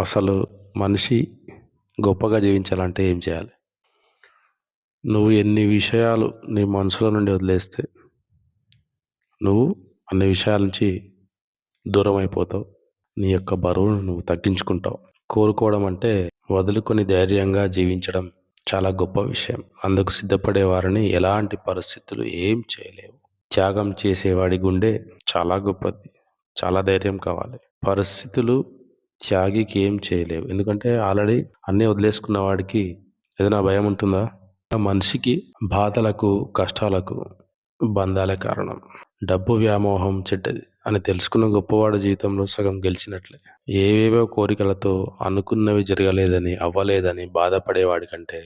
అసలు మనిషి గొప్పగా జీవించాలంటే ఏం చేయాలి? నువ్వు ఎన్ని విషయాలు నీ మనసులో నుండి వదిలేస్తే నువ్వు అన్ని విషయాల నుంచి దూరం అయిపోతావు. నీ యొక్క బరువును నువ్వు తగ్గించుకుంటావు. కోరుకోవడం అంటే వదులుకొని ధైర్యంగా జీవించడం చాలా గొప్ప విషయం. అందుకు సిద్ధపడే వారిని ఎలాంటి పరిస్థితులు ఏం చేయలేవు. త్యాగం చేసేవాడి గుండె చాలా గొప్పది. చాలా ధైర్యం కావాలి. పరిస్థితులు త్యాగికి ఏం చేయలేవు. ఎందుకంటే ఆల్రెడీ అన్నీ వదిలేసుకున్న వాడికి ఏదైనా భయం ఉంటుందా? మనిషికి బాధలకు కష్టాలకు బంధాలే కారణం. డబ్బు వ్యామోహం చెడ్డది అని తెలుసుకున్న గొప్పవాడు జీవితంలో సగం గెలిచినట్లే. ఏవేవో కోరికలతో అనుకున్నవి జరగలేదని అవ్వలేదని బాధపడేవాడి కంటే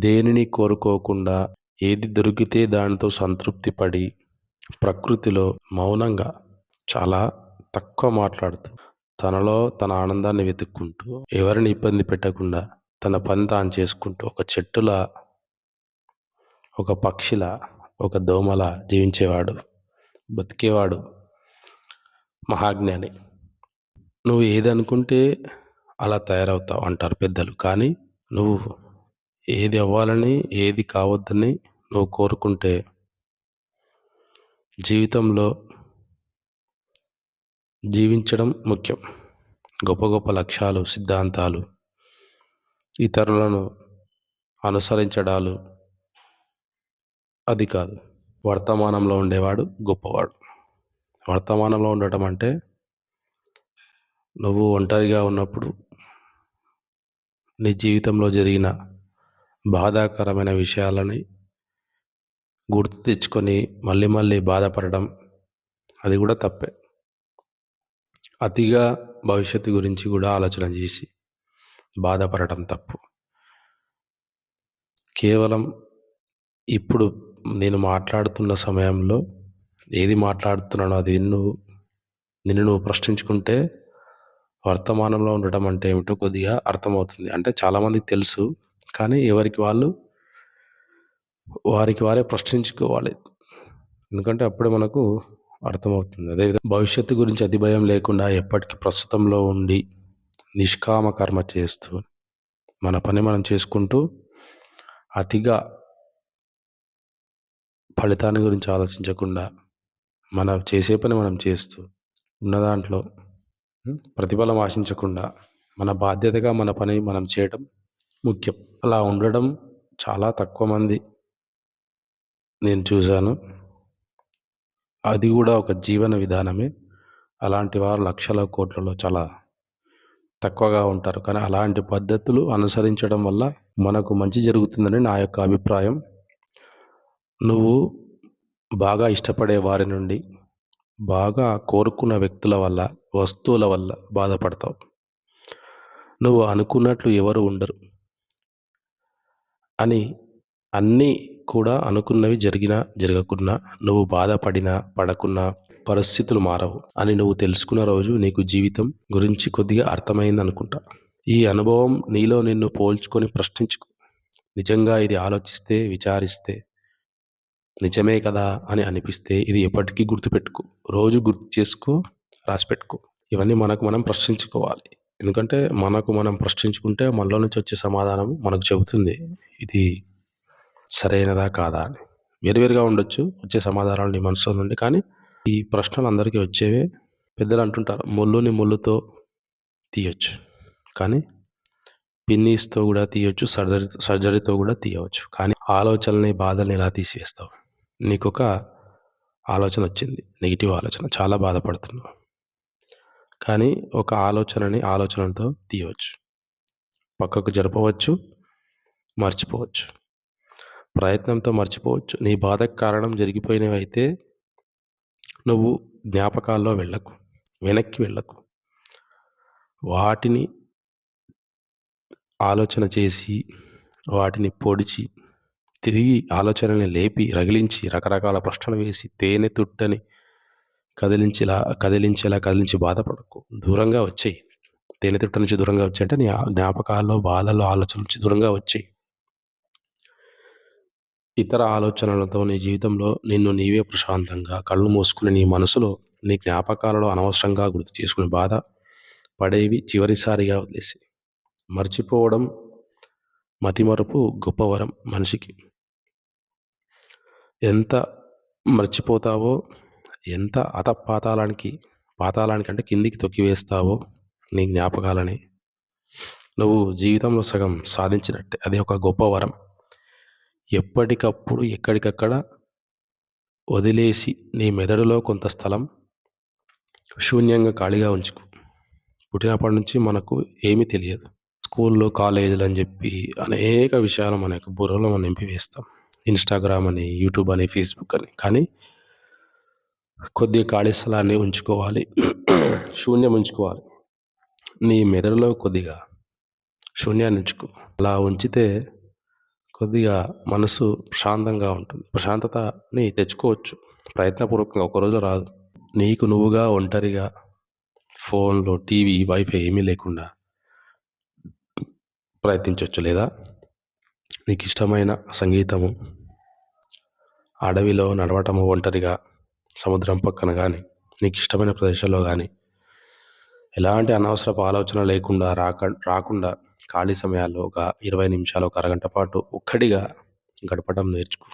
దేనిని కోరుకోకుండా ఏది దొరికితే దానితో సంతృప్తి పడి ప్రకృతిలో మౌనంగా చాలా తక్కువ మాట్లాడుతూ తనలో తన ఆనందాన్ని వెతుక్కుంటూ ఎవరిని ఇబ్బంది పెట్టకుండా తన పని తాను చేసుకుంటూ ఒక చెట్టులా ఒక పక్షిలా ఒక దోమలా జీవించేవాడు బతికేవాడు మహాజ్ఞాని. నువ్వు ఏదనుకుంటే అలా తయారవుతావు అంటారు పెద్దలు. కానీ నువ్వు ఏది అవ్వాలని ఏది కావద్దని నువ్వు కోరుకుంటే జీవితంలో జీవించడం ముఖ్యం. గొప్ప గొప్ప లక్ష్యాలు సిద్ధాంతాలు ఇతరులను అనుసరించడాలు అది కాదు. వర్తమానంలో ఉండేవాడు గొప్పవాడు. వర్తమానంలో ఉండటం అంటే నువ్వు ఒంటరిగా ఉన్నప్పుడు నీ జీవితంలో జరిగిన బాధాకరమైన విషయాలని గుర్తు తెచ్చుకొని మళ్ళీ మళ్ళీ బాధపడడం అది కూడా తప్పే. అతిగా భవిష్యత్తు గురించి కూడా ఆలోచన చేసి బాధపడటం తప్పు. కేవలం ఇప్పుడు నేను మాట్లాడుతున్న సమయంలో ఏది మాట్లాడుతున్నానో అది నువ్వు నిన్ను నువ్వు ప్రశ్నించుకుంటే వర్తమానంలో ఉండటం అంటే ఏమిటో కొద్దిగా అర్థమవుతుంది. అంటే చాలామందికి తెలుసు కానీ ఎవరికి వాళ్ళు వారికి వారే ప్రశ్నించుకోవాలి. ఎందుకంటే అప్పుడే మనకు అర్థమవుతుంది. అదేవిధంగా భవిష్యత్తు గురించి అతి భయం లేకుండా ఎప్పటికీ ప్రస్తుతంలో ఉండి నిష్కామ కర్మ చేస్తూ మన పని మనం చేసుకుంటూ అతిగా ఫలితాన్ని గురించి ఆలోచించకుండా మన చేసే పని మనం చేస్తూ ఉన్న దాంట్లో ప్రతిఫలం ఆశించకుండా మన బాధ్యతగా మన పని మనం చేయటం ముఖ్యం. అలా ఉండడం చాలా తక్కువ మంది నేను చూశాను. అది కూడా ఒక జీవన విధానమే. అలాంటి వారు లక్షల కోట్లలో చాలా తక్కువగా ఉంటారు. కానీ అలాంటి పద్ధతులు అనుసరించడం వల్ల మనకు మంచి జరుగుతుందని నా యొక్క అభిప్రాయం. నువ్వు బాగా ఇష్టపడే వారి నుండి బాగా కోరుకున్న వ్యక్తుల వల్ల వస్తువుల వల్ల బాధపడతావు. నువ్వు అనుకున్నట్లు ఎవరు ఉండరు. అని అన్నీ కూడా అనుకున్నవి జరిగినా జరగకున్నా నువ్వు బాధపడినా పడకున్నా పరిస్థితులు మారవు అని నువ్వు తెలుసుకున్న రోజు నీకు జీవితం గురించి కొద్దిగా అర్థమైంది అనుకుంటా ఈ అనుభవం నీలో నిన్ను పోల్చుకొని ప్రశ్నించుకో. నిజంగా ఇది ఆలోచిస్తే విచారిస్తే నిజమే కదా అని అనిపిస్తే ఇది ఎప్పటికీ గుర్తుపెట్టుకో. రోజు గుర్తు చేసుకో రాసిపెట్టుకో. ఇవన్నీ మనకు మనం ప్రశ్నించుకోవాలి. ఎందుకంటే మనకు మనం ప్రశ్నించుకుంటే మనలో నుంచి వచ్చే సమాధానం మనకు చెబుతుంది. ఇది సరైనదా కాదా అని. వేరువేరుగా ఉండొచ్చు వచ్చే సమాధానాలు నీ మనసులో నుండి. కానీ ఈ ప్రశ్నలు అందరికీ వచ్చేవే పెద్దలు అంటుంటారు ముళ్ళుని ముళ్ళుతో తీయొచ్చు. కానీ పిన్నీస్తో కూడా తీయొచ్చు సర్జరీ సర్జరీతో కూడా తీయవచ్చు. కానీ ఆలోచనని బాధల్ని ఎలా తీసివేస్తావు? నీకు ఒక ఆలోచన వచ్చింది నెగిటివ్ ఆలోచన. చాలా బాధపడుతున్నావు. కానీ ఒక ఆలోచనని ఆలోచనతో తీయవచ్చు. పక్కకు జరపవచ్చు మర్చిపోవచ్చు. ప్రయత్నంతో మర్చిపోవచ్చు. నీ బాధకు కారణం జరిగిపోయినవి అయితే నువ్వు జ్ఞాపకాల్లో వెళ్ళకు. వెనక్కి వెళ్ళకు. వాటిని ఆలోచన చేసి వాటిని పొడిచి తిరిగి ఆలోచనల్ని లేపి రగిలించి రకరకాల ప్రశ్నలు వేసి తేనె తుట్టని కదిలించేలా కదిలించేలా కదిలించి బాధపడకు. దూరంగా వచ్చేయి. తేనె తుట్ట నుంచి దూరంగా వచ్చాయంటే నీ జ్ఞాపకాల్లో బాధలో ఆలోచన నుంచి దూరంగా వచ్చేయి. ఇతర ఆలోచనలతో నీ జీవితంలో నిన్ను నీవే ప్రశాంతంగా కళ్ళు మూసుకుని నీ మనసులో నీ జ్ఞాపకాలలో అనవసరంగా గుర్తు చేసుకుని బాధ పడేవి చివరిసారిగా వదిలేసి. మర్చిపోవడం మతిమరుపు గొప్ప వరం మనిషికి. ఎంత మర్చిపోతావో ఎంత అధపాతాళానికి పాతాళానికి అంటే కిందికి తొక్కివేస్తావో నీ జ్ఞాపకాలని నువ్వు జీవితంలో సగం సాధించినట్టే. అది ఒక గొప్ప వరం. ఎప్పటికప్పుడు ఎక్కడికక్కడ వదిలేసి నీ మెదడులో కొంత స్థలం శూన్యంగా ఖాళీగా ఉంచుకో. పుట్టినప్పటి నుంచి మనకు ఏమీ తెలియదు. స్కూల్లో కాలేజీలు అని చెప్పి అనేక విషయాలు మన యొక్క బుర్రలో మనం నింపివేస్తాం. ఇన్స్టాగ్రామ్ అని యూట్యూబ్ అని ఫేస్బుక్ అని. కానీ కొద్దిగా ఖాళీ స్థలాన్ని ఉంచుకోవాలి. శూన్యం ఉంచుకోవాలి. నీ మెదడులో కొద్దిగా శూన్యాన్ని ఉంచుకో. అలా ఉంచితే కొద్దిగా మనసు ప్రశాంతంగా ఉంటుంది. ప్రశాంతతని తెచ్చుకోవచ్చు. ప్రయత్నపూర్వకంగా ఒక రోజు రాదు. నీకు నువ్వుగా ఒంటరిగా ఫోన్లో టీవీ వైఫై ఏమీ లేకుండా ప్రయత్నించవచ్చు లేదా? నీకు ఇష్టమైన సంగీతము అడవిలో నడవటము ఒంటరిగా సముద్రం పక్కన కానీ నీకు ఇష్టమైన ప్రదేశంలో కానీ ఎలాంటి అనవసరపు ఆలోచన లేకుండా రాక రాకుండా ఖాళీ సమయాల్లో ఒక ఇరవై నిమిషాలు ఒక అరగంట పాటు ఒక్కడిగా గడపడం నేర్చుకో